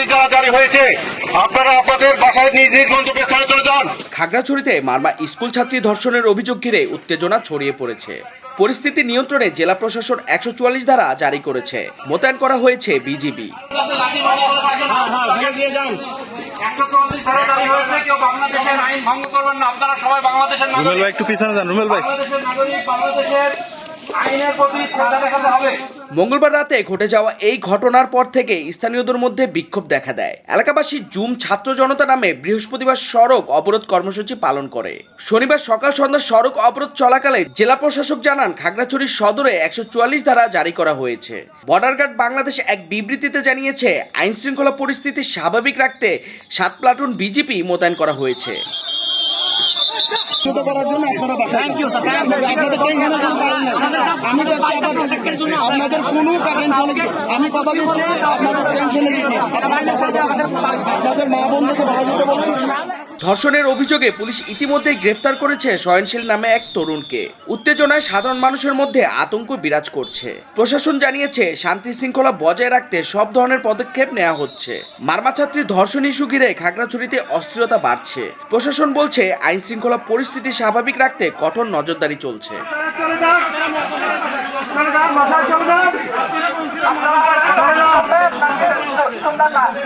Notice যারা জারি হয়েছে। আপনারা আপনাদের বাসায় নিজ নিজ গন্তব্যে স্থানে চলে যান খাগড়াছড়িতে মারমা স্কুল ছাত্রী ধর্ষণের অভিযোগ ঘিরে উত্তেজনা ছড়িয়ে পড়েছে। পরিস্থিতি নিয়ন্ত্রণে জেলা প্রশাসন একশো চুয়াল্লিশ ধারা জারি করেছে। মোতায়েন করা হয়েছে বিজিবি। একশো চল্লিশ ধারা জারি হয়েছে বাংলাদেশের আইন ভঙ্গ করবেন না আপনারা সবাই বাংলাদেশের রুমেল নাগরিক ভাই একটু পিছনে যান রুমেল ভাই মঙ্গলবার রাতে ঘটে যাওয়া এই ঘটনার পর থেকে স্থানীয়দের মধ্যে বিক্ষোভ দেখা দেয়। এলাকাবাসী জুম ছাত্র জনতা নামে বৃহস্পতিবার সড়ক অবরোধ কর্মসূচি পালন করে। শনিবার সকাল সন্ধ্যা সড়ক অবরোধ চলাকালে জেলা প্রশাসক জানান, খাগড়াছড়ি সদরে একশো চুয়াল্লিশ ধারা জারি করা হয়েছে। বর্ডার গার্ড বাংলাদেশ এক বিবৃতিতে জানিয়েছে আইন শৃঙ্খলা পরিস্থিতি স্বাভাবিক রাখতে সাত প্লাটুন বিজেপি মোতায়েন করা হয়েছে। আপনাদের কোনো কারেন্ট আপনাদের গেছে আমি কথা দিচ্ছি আপনাদের টেনশনে গেছি আপনাদের মা বন্ধুকে ভালো দিতে বলুন। ধর্ষণের অভিযোগে পুলিশ ইতিমধ্যেই গ্রেফতার করেছে সয়নশীল নামে এক তরুণকে। উত্তেজনায় সাধারণ মানুষের মধ্যে আতঙ্ক বিরাজ করছে। প্রশাসন জানিয়েছে, শান্তি শৃঙ্খলা বজায় রাখতে সব ধরনের পদক্ষেপ নেওয়া হচ্ছে। মারমা ছাত্রী ধর্ষণ ইস্যু ঘিরে খাগড়াছড়িতে অস্থিরতা বাড়ছে। প্রশাসন বলছে আইন শৃঙ্খলা পরিস্থিতি স্বাভাবিক রাখতে কঠোর নজরদারি চলছে। চলে